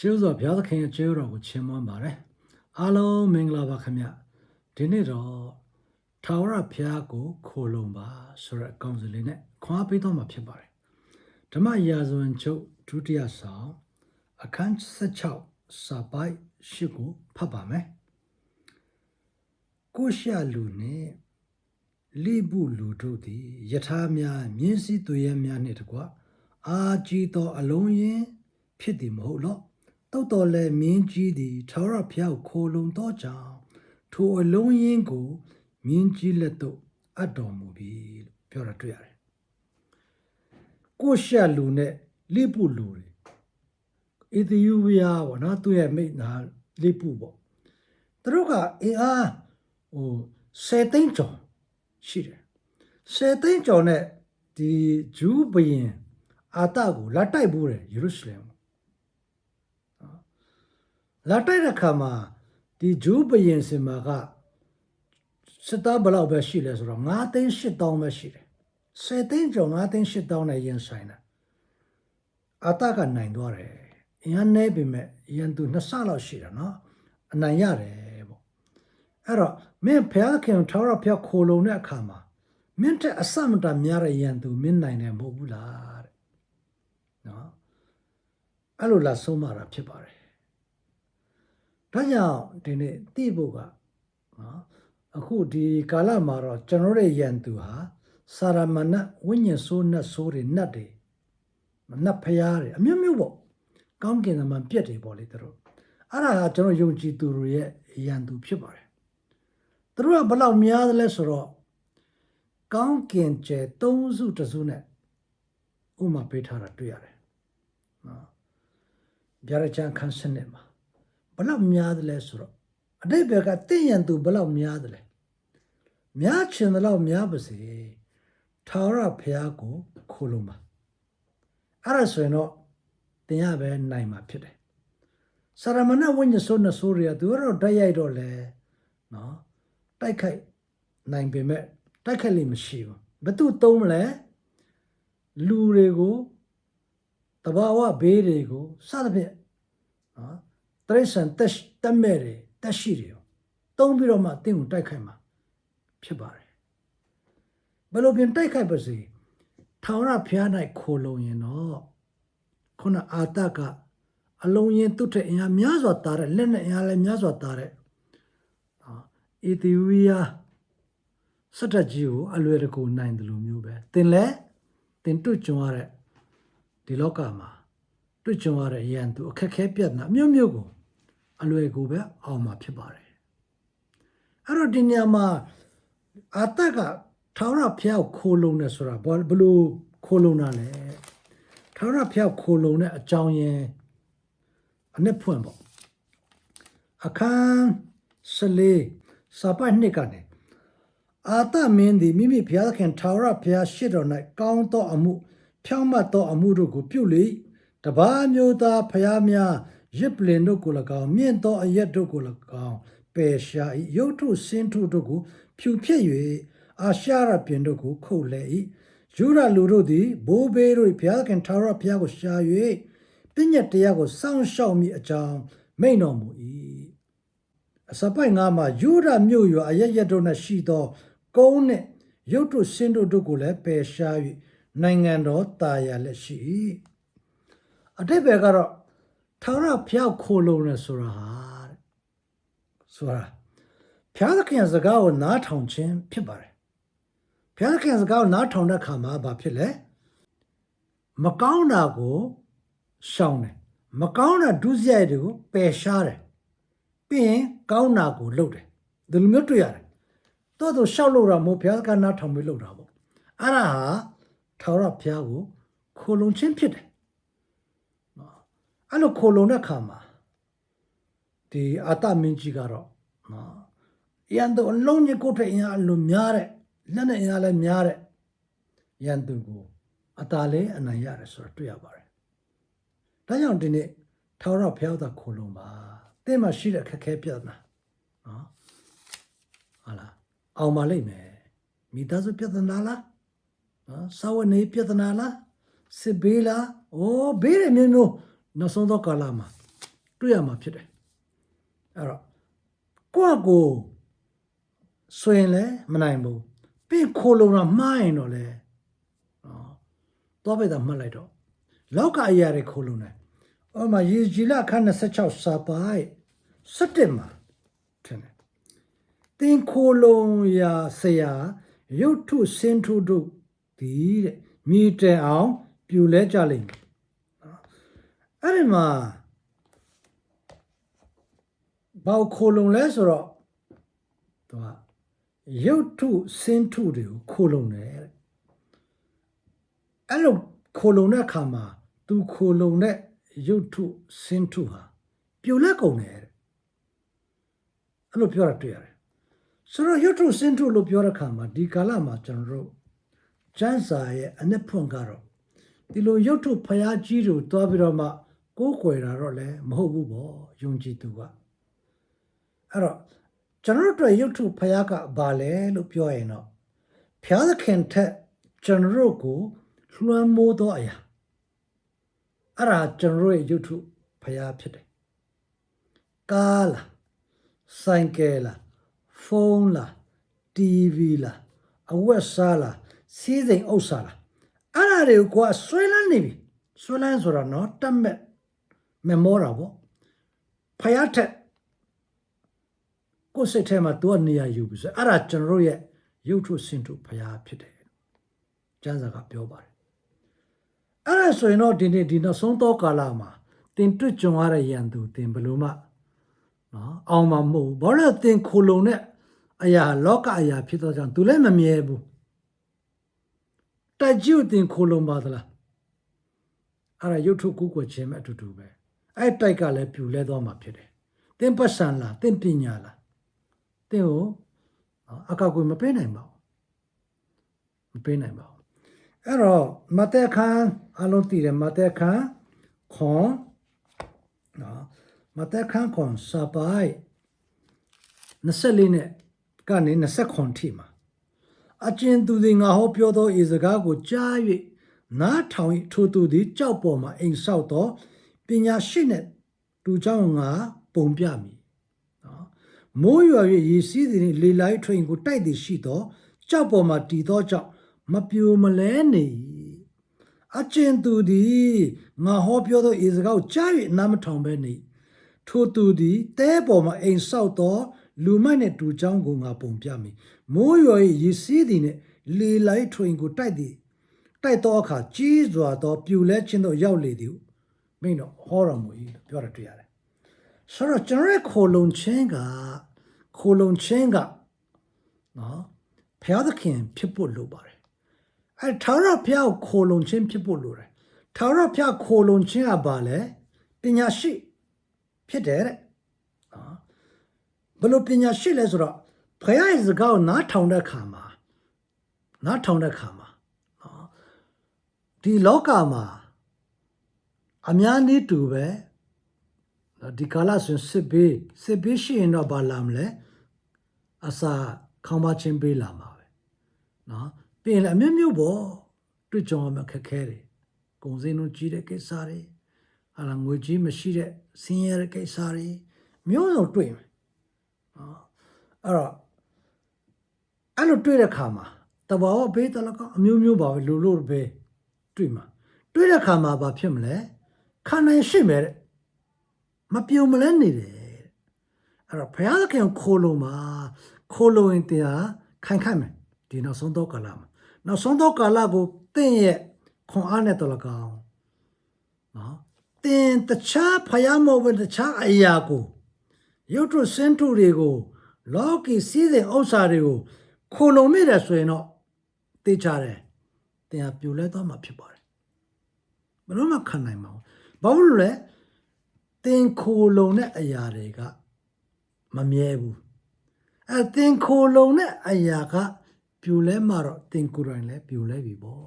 ရှေးဥစွာဘုရားသခင်ရဲ့ကျေးဇူးတော်ကိုချီးမွမ်းပါတယ်အားလုံးမင်္ဂလာပါခင်ဗျဒီနေ့တော့ထာဝရဘုရားကိုခိုလုံပါဆိုတဲ့အကောင်းစလေးနဲ့ခွာပေးတော့မှာဖြစ်ပါတယ်ဓမ္မရာဇဝင်ချုပ်ဒုတိယဆောင်အခန်း16စာပိုက်ရှစ်ကိုဖတ်ပါမယ်ကိုရှာလူနဲ့လိပုလူတို့သည်ယထာများမြင်းစည်းသူရဲများနှင့်တကွအာကြီးသောအလုံးရင်ဖြစ်သည်မဟုတ်လော့ တောက်တော်လည်းမြင်းကြီးသည်ထာဝရဘုရားကိုခိုလုံသောကြောင့်ထိုအလုံးရင်ကိုမြင်းကြီးလက်သို့အပ်တော်မူပြီလို့ပြောတာတွေ့ရတယ်ကိုရှာလူနဲ့လိပုလူတွေအီသီယိုးပီးယားပေါ့နော်သူ့ရဲ့မိတ်နာလိပုပေါ့သူတို့ကအင်အားဟို10သိန်းကျော်ရှိတယ်10သိန်းကျော်နဲ့ဒီဂျူးဘရင်အာတကိုလာတိုက်ဖို့တယ်ယေရုရှလင်ကိုနော် လာတိုက်တဲ့ခါမှာဒီဂျူးဘရင်စင်မာကစစ်သားဘယ်လောက်ပဲရှိလဲဆိုတော့9သိန်း8000ပဲရှိတယ်10သိန်းကျော်9သိန်း8000နဲ့ရင်ဆိုင်တာအာတကနိုင်သွားတယ်အင်အားနည်းပေမဲ့ရန်သူနှစ်ဆလောက်ရှိတာနော်အနိုင်ရတယ်ပေါ့အဲ့တော့မင်းဖျားခင်ထောက်ရဖျားခိုလုံတဲ့အခါမှာမင်းတဲ့အစမတများတဲ့ရန်သူမင်းနိုင်တယ်မဟုတ်ဘူးလားတဲ့နော်အဲ့လိုလာဆုံးမတာဖြစ်ပါတယ် ဒါကြောင့်ဒီနေ့တိဖို့ကနော်အခုဒီကာလမှာတော့ကျွန်တော်ရဲ့ရန်သူဟာစာရမဏတ်ဝိညာဉ်ဆိုးနတ်ဆိုးတွေနတ်တွေမနတ်ဖျားတွေအမျိုးမျိုးပေါ့ကောင်းကင်သမားပြက်တွေပေါ့လေသူတို့အဲ့ဒါကကျွန်တော်ယုံကြည်သူတွေရဲ့ရန်သူဖြစ်ပါတယ်သူတို့ကဘယ်လောက်များသလဲဆိုတော့ကောင်းကင်ကျဲ၃စုတစ်စုနဲ့ဥမာပေးထားတာတွေ့ရတယ်နော်ဗျာဒချန်ခန်းစနစ်မှာ ဘယ်လောက်များသလဲဆိုတော့အတိတ်ဘက်ကတင့်ရန်သူဘယ်လောက်များသလဲများချင်တယ်လို့များပါစေထာဝရဘုရားကိုခိုးလုံးပါအဲ့ဒါဆိုရင်တော့တင်ရပဲနိုင်မှာဖြစ်တယ်စရမဏဝိညာဉ်ဆိုးနဆိုးတွေကသူကတော့တိုက်ရိုက်တော့လဲနော်တိုက်ခိုက်နိုင်ပေမဲ့တိုက်ခိုက်လိမ့်မရှိဘူးဘယ်သူသုံးမလဲလူတွေကိုတဘာဝဘေးတွေကိုစသဖြင့်နော် တရိษံတက်တက်မဲ့တွေတက်ရှိတွေရောသုံးပြီးတော့မှတင့်ကိုတိုက်ခိုက်မှာဖြစ်ပါတယ်ဘယ်လိုပြင်တိုက်ခိုက်ပါစေထာဝရဘုရား၌ခိုလုံရင်တော့ခုနအာတကအလုံးရင်သူ့ထက်အင်အားများစွာတာတဲ့လက်နဲ့အင်အားလည်းများစွာတာတဲ့နော်အီသီယိုးပီးယားစက်တက်ကြီးကိုအလွယ်တကူနိုင်တယ်လို့မျိုးပဲသင်လဲသင်တွေ့ကြုံရတဲ့ဒီလောကမှာတွေ့ကြုံရတဲ့ရန်သူအခက်ခဲပြတ်နာအမျိုးမျိုးကို အလွယ်ကူပဲအောင်မှာဖြစ်ပါတယ်အဲ့တော့ဒီနေရာမှာအာတကထာဝရဘုရားကိုခိုးလုံနေဆိုတာဘာဘလို့ခိုးလုံတာလဲထာဝရဘုရားခိုးလုံတဲ့အကြောင်းရင်းအနှစ်ဖွင့်ပေါ့အခန်း၁၄စာပိုက်နှစ်ကနေအာသမင်းသည်မိမိဘုရားသခင်ထာဝရဘုရားရှေ့တော်၌ကောင်းသောအမှု ဖြောင့်မတ်သောအမှုတို့ကိုပြုလေတပါးမျိုးသားဘုရားများ ရစ်ပလင်တို့ကို၎င်းမြင့်သောအရက်တို့ကို၎င်းပယ်ရှား၏ရုပ်ထုစင်းထုတို့ကိုဖြူဖြစ်၍အာရှာရပြင်တို့ကိုခုတ်လဲ၏ယူရလူတို့သည်ဘိုးဘေးတို့ဘုရားသခင်ထာဝရဘုရားကိုရှာ၍ပြည့်ညတ်တရားကိုစောင့်ရှောက်မိအကြောင်းမိန့်တော်မူ၏အစပိုက်ငါမှာယူရမြို့ရွာအရရက်တို့၌ရှိသောကုန်းနှင့်ရုပ်တုစင်းတို့တို့ကိုလည်းပယ်ရှား၍နိုင်ငံတော်တာယာလက်ရှိ၏အတိတ်ဘယ်ကတော့ ထာဝရဘုရားခိုလုံနေဆိုတာဟာတဲ့ဆိုတာဘုရားသခင်စကားကိုနားထောင်ခြင်းဖြစ်ပါတယ်ဘုရားသခင်စကားကိုနားထောင်တဲ့အခါမှာဘာဖြစ်လဲမကောင်းတာကိုရှောင်တယ်မကောင်းတာဒုစရိုက်တွေကိုပယ်ရှားတယ်ပြီးရင်ကောင်းတာကိုလုပ်တယ်ဒီလိုမျိုးတွေ့ရတယ်တော့သူရှောက်လို့တာမို့ဘုရားကနာထောင်ပြီးလို့တာပေါ့အဲ့ဒါဟာထာဝရဘုရားကိုခိုလုံခြင်းဖြစ်တယ်နော် အဲ့လိုခိုလုံတဲ့ခါမှာဒီအာတမင်းကြီးကတော့နော်ရန်သူအလုံးကြီးကိုယ်ထက်အင်အားအလိုများတဲ့လက်နဲ့အင်အားလည်းများတဲ့ရန်သူကိုအတားလေးအနိုင်ရတယ်ဆိုတာတွေ့ရပါတယ်ဒါကြောင့်ဒီနေ့ထာဝရဘုရားသာခိုလုံပါတဲ့မှာရှိတဲ့ခက်ခဲပြဿနာနော်ဟာလားအောင်ပါလိမ့်မယ်မိသားစုပြဿနာလားနော်စာဝနေပြဿနာလားစစ်ဘေးလားအိုးဘေးရမျိုးမျိုး နောက်ဆုံးတော့ကာလမှာတွေ့ရမှာဖြစ်တယ်အဲ့တော့ကိုယ့်အကိုဆိုရင်လည်းမနိုင်ဘူးပြီးခိုလုံတာမှားရင်တော့လေနော်တော့ပဲတာမှတ်လိုက်တော့လောက်ကအရာတွေခိုလုံတယ်အော်မှာရေကြီးလာခန်း26စာပိုက်17မှာထင်တယ်တင်ခိုလုံရာဆရာရုတ်ထုစင်ထုတို့ဒီတဲ့မိတဲအောင်ပြူလဲကြလိမ့်မယ်နော် အဲ့ဒီမှာဘောက်ခိုလုံလဲဆိုတော့သူကရုတ်ထုစင်ထုတွေကိုခိုလုံတယ်တဲ့အဲ့လိုခိုလုံတဲ့အခါမှာသူခိုလုံတဲ့ရုတ်ထုစင်ထုဟာပြိုလဲကုန်တယ်တဲ့အဲ့လိုပြောတာတွေ့ရတယ်ဆိုတော့ရုတ်ထုစင်ထုလို့ပြောတဲ့အခါမှာဒီကာလမှာကျွန်တော်တို့ကျမ်းစာရဲ့အနှစ်ဖွင့်ကတော့ဒီလိုရုတ်ထုဖျားကြီးတို့တွားပြီးတော့မှ ကိုးကွယ်တာတော့လည်းမဟုတ်ဘူးပေါ့ယုံကြည်သူကအဲ့တော့ကျွန်တော်တို့အတွက်ရုတ်ထုဖျားကဘာလဲလို့ပြောရင်တော့ဖျားသခင်ထက်ကျွန်တော်တို့ကိုလွှမ်းမိုးသောအရာအဲ့ဒါကျွန်တော်တို့ရဲ့ရုတ်ထုဖျားဖြစ်တယ်ကားလားဆိုင်ကယ်လားဖုန်းလား TV လားအဝတ်စားလားစီးစိမ်ဥစ္စာလားအဲ့ဒါတွေကိုကိုကဆွဲလန်းနေပြီဆွဲလန်းဆိုတာနော်တတ်မဲ့ မမောတာပေါ့ဖျားထက်ကိုယ်စိတ်ထဲမှာသူကနေရာယူပြီဆိုအဲ့ဒါကျွန်တော်တို့ရဲ့ရုပ်ထုစင်ထုဖျားဖြစ်တယ်ကျမ်းစာကပြောပါတယ်အဲ့ဒါဆိုရင်တော့ဒီနေ့ဒီနောက်ဆုံးသောကာလမှာတင်တွေ့ကြုံရတဲ့ရန်သူတင်ဘယ်လို့မှနော်အောင်မှာမဟုတ်ဘူးဘာလို့လဲတင်ခိုလုံတဲ့အရာလောကအရာဖြစ်တော့ကြောင့်သူလည်းမမြဲဘူးတိုက်ကြီးကိုတင်ခိုလုံပါသလားအဲ့ဒါရုပ်ထုကူးကွယ်ခြင်းမဲ့အတူတူပဲ အဲ့တိုက်ကလည်းပြူလဲသွားမှာဖြစ်တယ်တင်ပတ်စံလားတင်ပညာလားတင်ကိုနော်အကောက်ကိုမပေးနိုင်ပါဘူးမပေးနိုင်ပါဘူးအဲ့တော့မတဲခန်းအလုံးတည်တယ်မတဲခန်းခွန်နော်မတဲခန်းခွန်စပိုင်24နဲ့ကနေ29ထိမှာအကျဉ်သူသည်ငါဟောပြောသောဤစကားကိုကြား၍နားထောင်၏ထိုသူသည်ကြောက်ပေါ်မှအိမ်ဆောက်သော ပညာရှိနှင့်တူเจ้าငါပုံပြမည်နော်မိုးရွာ၍ရေစီးသည်နှင့်လေလိုက်ထွင်ကိုတိုက်သည်ရှိသောကြောက်ပေါ်မှတည်သောကြောင့်မပြိုမလဲနေ၏အကျဉ်သူသည်ငါဟောပြောသောဤစကားကိုကြား၍နားမထောင်ဘဲနေ၏ထိုသူသည်တဲပေါ်မှအိမ်ဆောက်သောလူမိုက်နှင့်တူเจ้าကိုငါပုံပြမည်မိုးရွာ၏ရေစီးသည်နှင့်လေလိုက်ထွင်ကိုတိုက်သည် တိုက်တော့အခါကြီးစွာသောပြူလဲခြင်းတို့ရောက်လေသည်ဟု မိန်တော့ဟောတော်မူ၏လို့ပြောရတွေ့ရတယ်။ဆိုတော့ကျွန်တော်ရဲ့ခိုလုံခြင်းကခိုလုံခြင်းကနော်ဘုရားသခင်ဖြစ်ဖို့လိုပါတယ်။အဲထာဝရဘုရားကိုခိုလုံခြင်းဖြစ်ဖို့လိုတယ်။ထာဝရဘုရားခိုလုံခြင်းကဘာလဲပညာရှိဖြစ်တယ်တဲ့။နော်ဘယ်လိုပညာရှိလဲဆိုတော့ဘုရားရဲ့စကားကိုနားထောင်တဲ့အခါမှာနားထောင်တဲ့အခါမှာဒီလောကမှာ အများနည်းတူပဲနော်ဒီကာလဆိုရင်စစ်ဘေးစစ်ဘေးရှိရင်တော့ဘာလာမလဲအစာခေါင်းပါချင်းပေးလာမှာပဲနော်ပြီးရင်လည်းအမျိုးမျိုးပေါ့တွေ့ကြုံရမှာခက်ခဲတယ်ကုန်စည်နှုန်းကြီးတဲ့ကိစ္စတွေဟာလာငွေကြီးမရှိတဲ့ဆင်းရဲတဲ့ကိစ္စတွေမျိုးစုံတွေ့မယ်နော်အဲ့တော့အဲ့လိုတွေ့တဲ့ခါမှာတဘာဝဘေးတလကအမျိုးမျိုးပါပဲလူလို့ပဲတွေ့မှာတွေ့တဲ့ခါမှာဘာဖြစ်မလဲ ခန္ဓာရှိမယ်တဲ့မပြုံမလဲနေတယ်တဲ့အဲ့တော့ဘုရားသခင်ကိုခိုးလို့မှာခိုးလို့ရင်တရားခိုင်ခိုင်မယ်ဒီနောက်ဆုံးတော့ကာလမှာနောက်ဆုံးတော့ကာလကိုတင့်ရဲ့ခွန်အားနဲ့တော်လကောင်နော်တင်တခြားဖယားမဟုတ်ဘူးတခြားအရာကိုရုပ်ထုစင်ထုတွေကို လောကီစည်းစိမ်ဥစ္စာတွေကိုခိုးလုံမိတယ်ဆိုရင်တော့သိကြတယ်တင်ဟာပြိုလဲသွားမှာဖြစ်ပါတယ်ဘယ်လို့မှခံနိုင်မှာ ဘာလို့လဲတင်ခိုလုံတဲ့အရာတွေကမမြဲဘူးအဲတင်ခိုလုံတဲ့အရာကပြိုလဲမှတော့တင်ကိုယ်တိုင်လည်းပြိုလဲပြီပေါ့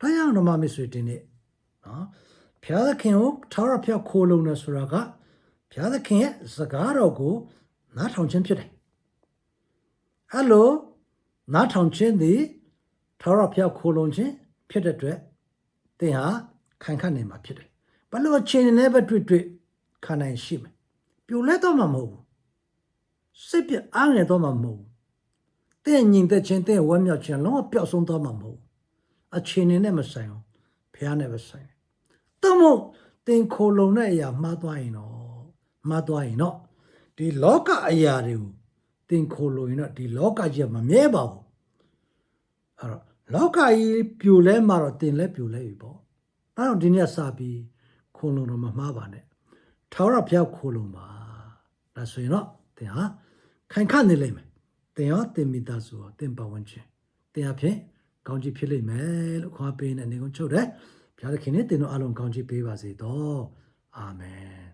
ဒါကြောင့်ဓမ္မမစ်ဆွေတင်နေနော်ဘုရားသခင်ကိုထာဝရဘုရားခိုလုံနေဆိုတာကဘုရားသခင်ရဲ့စကားတော်ကိုနားထောင်ခြင်းဖြစ်တယ်အဲ့လိုနားထောင်ခြင်းသည်ထာဝရဘုရားခိုလုံခြင်းဖြစ်တဲ့အတွက်သင်ဟာ ခိုင်ခန့်နေမှာဖြစ်တယ်။ဘလို့အချိန်နဲ့ပဲတွေ့တွေ့ခံနိုင်ရှိမယ်ပြိုလဲတော့မှမဟုတ်ဘူးစိတ်ပြအားငယ်တော့မှမဟုတ်ဘူးတဲ့ညီတဲ့ချင်းတဲ့ဝမ်းမြောက်ခြင်းလုံးဝပျောက်ဆုံးတော့မှမဟုတ်ဘူးအချင်းနဲ့မဆိုင်အောင်ဖះနဲ့ပဲဆိုင်တယ်တမို့တင်ခိုလုံတဲ့အရာမှားသွားရင်တော့မှားသွားရင်တော့ဒီလောကအရာတွေကိုတင်ခိုလုံရင်တော့ဒီလောကကြီးကမမြဲပါဘူးအဲ့တော့လောကကြီးပြိုလဲမှာတော့တင်လဲပြိုလဲပြီပေါ့ အဲ့တော့ဒီနေ့စပြီးခိုလုံတော့မမှားပါနဲ့ထာဝရဘုရားခိုလုံပါဒါဆိုရင်တော့တင်ဟာခိုင်ခန့်နေလိမ့်မယ်တင်ရောတင်မိသားစုရောတင်ပတ်ဝန်းကျင်တင်အဖြစ်ကောင်းကြီးဖြစ်လိမ့်မယ်လို့ခွာပေးနေနေကုန်ချုပ်တယ်ဘုရားသခင်နဲ့တင်တို့အလုံးကောင်းကြီးပေးပါစေတော့အာမင်